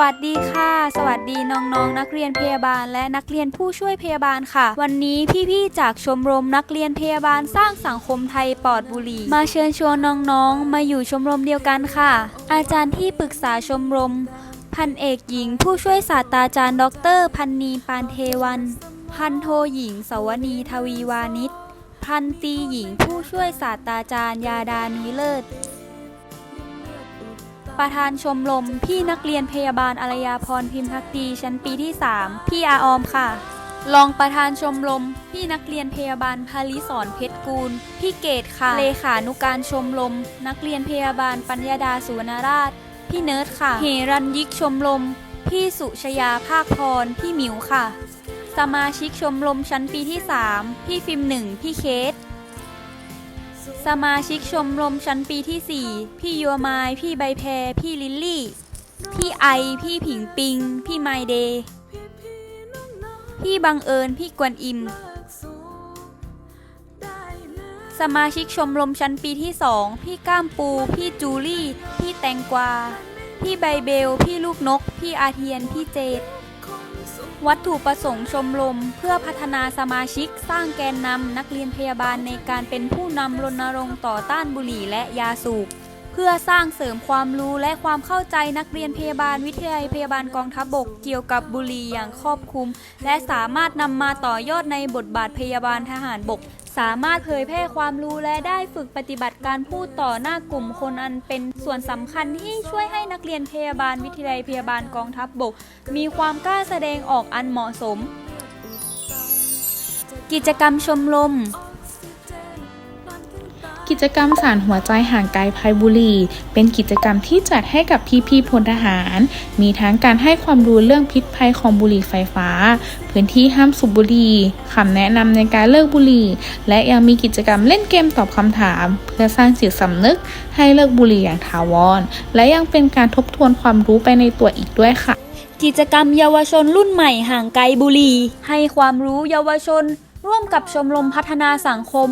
วัสดีค่ะ สวัสดีน้องๆนักเรียนพยาบาลและนักเรียนผู้ช่วยพยาบาลค่ะ วันนี้พี่ๆจากชมรมนักเรียนพยาบาลสร้างสังคมไทยปลอดบุหรี่ มาเชิญชวนน้องๆ มาอยู่ชมรมเดียวกันค่ะ อาจารย์ที่ปรึกษาชมรม พันเอกหญิง ผู้ช่วยศาสตราจารย์ ดร พันนีปานเทวัน พันโทหญิง สวนีทวีวานิชพันตรีหญิงผู้ช่วยศาสตราจารย์ยาดานุเลิศ ประธานชมรมพี่นักเรียนพยาบาลอารยาพรพิมพ์พักดีชั้นปีที่ 3 พี่อาออมค่ะ รองประธานชมรม พี่นักเรียนพยาบาลภาริสอนเพชรกูล พี่เกตค่ะ เลขานุการชมรมนักเรียนพยาบาลปัญญาดาสุวรรณราช พี่เนิร์ดค่ะ เฮรันยิกชมรม พี่สุชยาภาคพร พี่หมิวค่ะ สมาชิกชมรมชั้นปีที่ 3 พี่ฟิล์มหนึ่งพี่เคส สมาชิกชมรมชั้นปีที่ 4 พี่ยัวไมายพี่ใบแพร พี่ลิลลี่ พี่ไอ พี่ผิงปิง พี่ไมเดย์พี่บังเอิญ พี่กวนอิม สมาชิกชมรมชั้นปีที่ 2 พี่ก้ามปู พี่จูลี่ พี่แตงกวา พี่ใบเบล พี่ลูกนก พี่อาเทียน พี่เจด วัตถุประสงค์ชมรมเพื่อพัฒนาสมาชิก สร้างแกนนำนักเรียนพยาบาลในการเป็นผู้นำรณรงค์ต่อต้านบุหรี่และยาสูบ เพื่อสร้างเสริมความรู้และความเข้าใจนักเรียนพยาบาลวิทยาลัยพยาบาลกองทัพบกเกี่ยวกับบุหรี่อย่างครอบคลุม และสามารถนำมาต่อยอดในบทบาทพยาบาลทหารบก สามารถเผยแพร่ความรู้และได้ฝึกปฏิบัติการพูดต่อหน้ากลุ่มคนอันเป็นส่วนสำคัญที่ช่วยให้นักเรียนพยาบาลวิทยาลัยพยาบาลกองทัพบกมีความกล้าแสดงออกอันเหมาะสม กิจกรรมชมรม กิจกรรมสารหัวใจห่างไกลภัยบุหรี่เป็นกิจกรรมที่จัดให้กับพี่ๆพลทหาร มีทั้งการให้ความรู้เรื่องพิษภัยของบุหรี่ไฟฟ้า พื้นที่ห้ามสูบบุหรี่คำแนะนำในการเลิกบุหรี่ และยังมีกิจกรรมเล่นเกมตอบคำถาม เพื่อสร้างจิตสำนึก ให้เลิกบุหรี่อย่างถาวร และยังเป็นการทบทวนความรู้ไปในตัวอีกด้วยค่ะ กิจกรรมเยาวชนรุ่นใหม่ห่างไกลบุหรี่ให้ความรู้เยาวชน ร่วมกับชมรมพัฒนาสังคม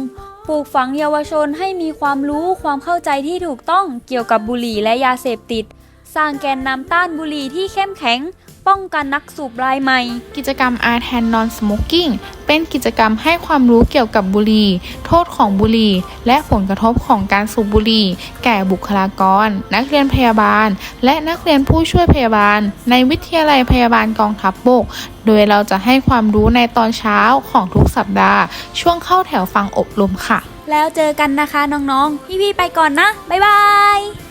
ปลูกฝังเยาวชนให้มีความรู้ความเข้าใจที่ถูกต้องเกี่ยวกับบุหรี่และยาเสพติด สร้างแกนนำต้านบุหรี่ที่เข้มแข็ง ป้องกันนักสูบรายใหม่ กิจกรรม Art and Non Smoking เป็นกิจกรรมให้ความรู้เกี่ยวกับบุหรี่ โทษของบุหรี่ และผลกระทบของการสูบบุหรี่ แก่บุคลากร นักเรียนพยาบาล และนักเรียนผู้ช่วยพยาบาล ในวิทยาลัยพยาบาลกองทัพบบก โดยเราจะให้ความรู้ในตอนเช้าของทุกสัปดาห์ ช่วงเข้าแถวฟังอบรมค่ะ แล้วเจอกันนะคะน้องๆ พี่ๆไปก่อนนะ บ๊ายบาย